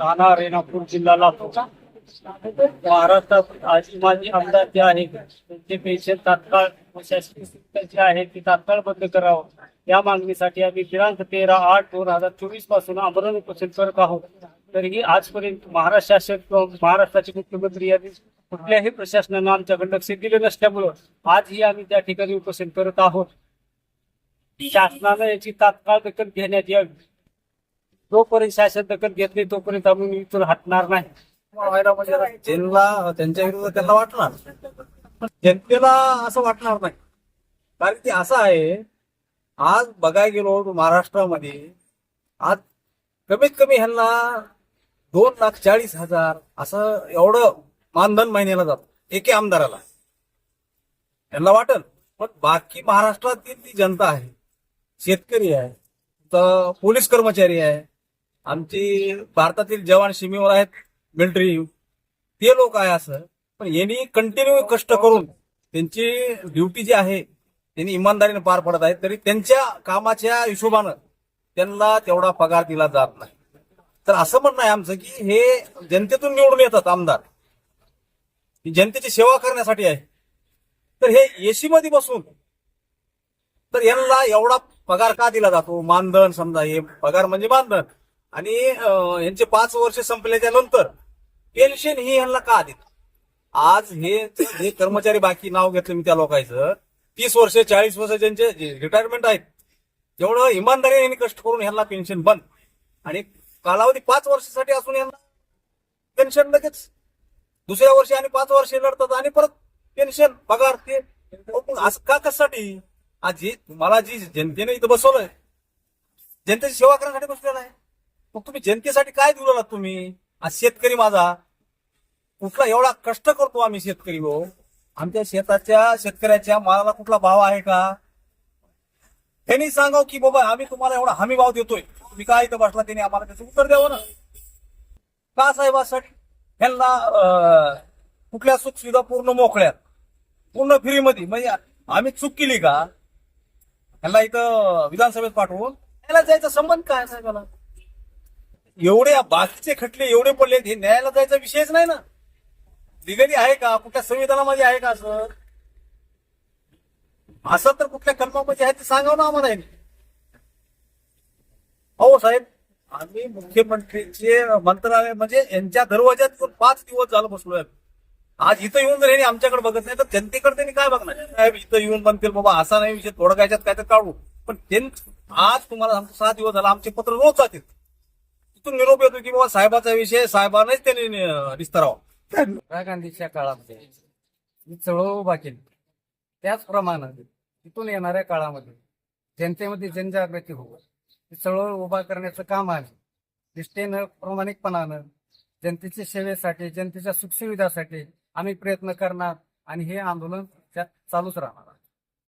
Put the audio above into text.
राहणार रेणापूर जिल्हा लातूर महाराष्ट्रात आजी माझे आमदार जे आहेत त्यांचे पेन्शन तात्काळ शासकीय जे आहे ती तात्काळ बंद करावं. या मागणीसाठी आम्ही दिनांक तेरा आठ दोन हजार चोवीसपासून आमरण उपोषण करत आहोत. तरीही आजपर्यंत महाराष्ट्र शासन महाराष्ट्राचे मुख्यमंत्री यांनी कुठल्याही प्रशासनानं आमच्याकडे लक्ष दिले नसल्यामुळं आजही आम्ही त्या ठिकाणी उपोषण करत आहोत. शासनानं याची तात्काळ दखल घेण्यात यावी. जोपर्यंत शासन दखल घेत नाही तोपर्यंत आम्ही इथून हटणार नाही. व्हायला म्हणजे जनला त्यांच्या विरुद्ध त्यांना वाटणार. जनतेला असं वाटणार नाही. कारण की असं आहे आज बघायला गेलो महाराष्ट्रामध्ये आज कमीत कमी ह्यांना दोन लाख चाळीस हजार असं एवढं मानधन महिन्याला जातं एके आमदाराला. त्यांना वाटल. पण बाकी महाराष्ट्रातील जी जनता आहे शेतकरी आहे तर पोलीस कर्मचारी आहे आमची भारतातील जवान सीमेवर आहेत मिलिटरी ते लोक आहे असं. पण यांनी कंटिन्यू कष्ट करून त्यांची ड्युटी जी आहे त्यांनी इमानदारीने पार पडत आहेत तरी त्यांच्या कामाच्या हिशोबानं त्यांना तेवढा पगार दिला जात नाही. तर असं म्हणणं आहे आमचं की हे जनतेतून निवडून येतात आमदार. जनतेची सेवा करण्यासाठी आहे. तर हे एसी मध्ये बसून तर यांना एवढा पगार का दिला जातो? मानधन समजा हे पगार म्हणजे मानधन. आणि यांचे पाच वर्ष संपल्याच्या नंतर पेन्शन ही यांना का देत? आज हे हे कर्मचारी बाकी नाव घेतलं मी त्या लोकांचं. तीस वर्ष चाळीस वर्ष ज्यांचे रिटायरमेंट आहेत एवढं इमानदारीने यांनी कष्ट करून ह्यांना पेन्शन बंद. आणि कालावधी पाच वर्षासाठी असून यांना पेन्शन लगेच. दुसऱ्या वर्षी आणि पाच वर्षे लढतात आणि परत पेन्शन पगार ते. असं का कशासाठी? आज जी तुम्हाला जी जनतेने इथं बसवलंय जनतेची सेवा करण्यासाठी बसलेला आहे. मग तुम्ही जनतेसाठी काय दिलं तुम्ही? आज शेतकरी माझा. कुठला एवढा कष्ट करतो आम्ही शेतकरी हो. आमच्या शेताच्या शेतकऱ्याच्या मालाला कुठला भाव आहे का? त्यांनी सांगाव की बाबा आम्ही तुम्हाला एवढा हमी भाव देतोय. तुम्ही काय इथं बसला त्यांनी आम्हाला त्याचं उत्तर द्यावं ना? का साहेबासाठी ह्यांना अं, कुठल्या सुख सुविधा पूर्ण मोकळ्यात पूर्ण फ्रीमध्ये? म्हणजे आम्ही चूक केली का? ह्यांना इथं विधानसभेत पाठवून. त्याला जायचा संबंध काय साहेबाला? एवढे बाकीचे खटले एवढे पडले हे न्यायाला जायचा विषयच नाही ना. लिगली आहे का? कुठल्या संविधानामध्ये आहे का असं? असं तर कुठल्या कलमामध्ये आहे ते सांगावं ना आम्हाला हो साहेब आम्ही मुख्यमंत्रीचे मंत्रालय म्हणजे यांच्या दरवाज्यात पाच दिवस झालं बसलोय आज इथं येऊन जर यांनी आमच्याकडे बघत नाही तर जनतेकडे त्यांनी काय बघणार? साहेब इथं येऊन म्हणतील बाबा असा नाही विषय थोडं कायच्यात काय तर काढू. पण त्यां- आज तुम्हाला सांगतो सहा दिवस झाला आमचे पत्र रोज जातील. तिथून निरोप येतो की बाबा साहेबाचा विषय साहेबांनाच त्यांनी नि- निस्तरावा. इंदिरा गांधीच्या काळामध्ये ही चळवळ उभा केली त्याचप्रमाणे तिथून येणाऱ्या काळामध्ये जनतेमध्ये जनजागृती होऊ ती चळवळ उभा करण्याचं काम आहे. निष्ठेनं प्रामाणिकपणानं जनतेच्या सेवेसाठी जनतेच्या सुखसुविधासाठी आम्ही प्रयत्न करणार आणि हे आंदोलन त्या- चालूच राहणार.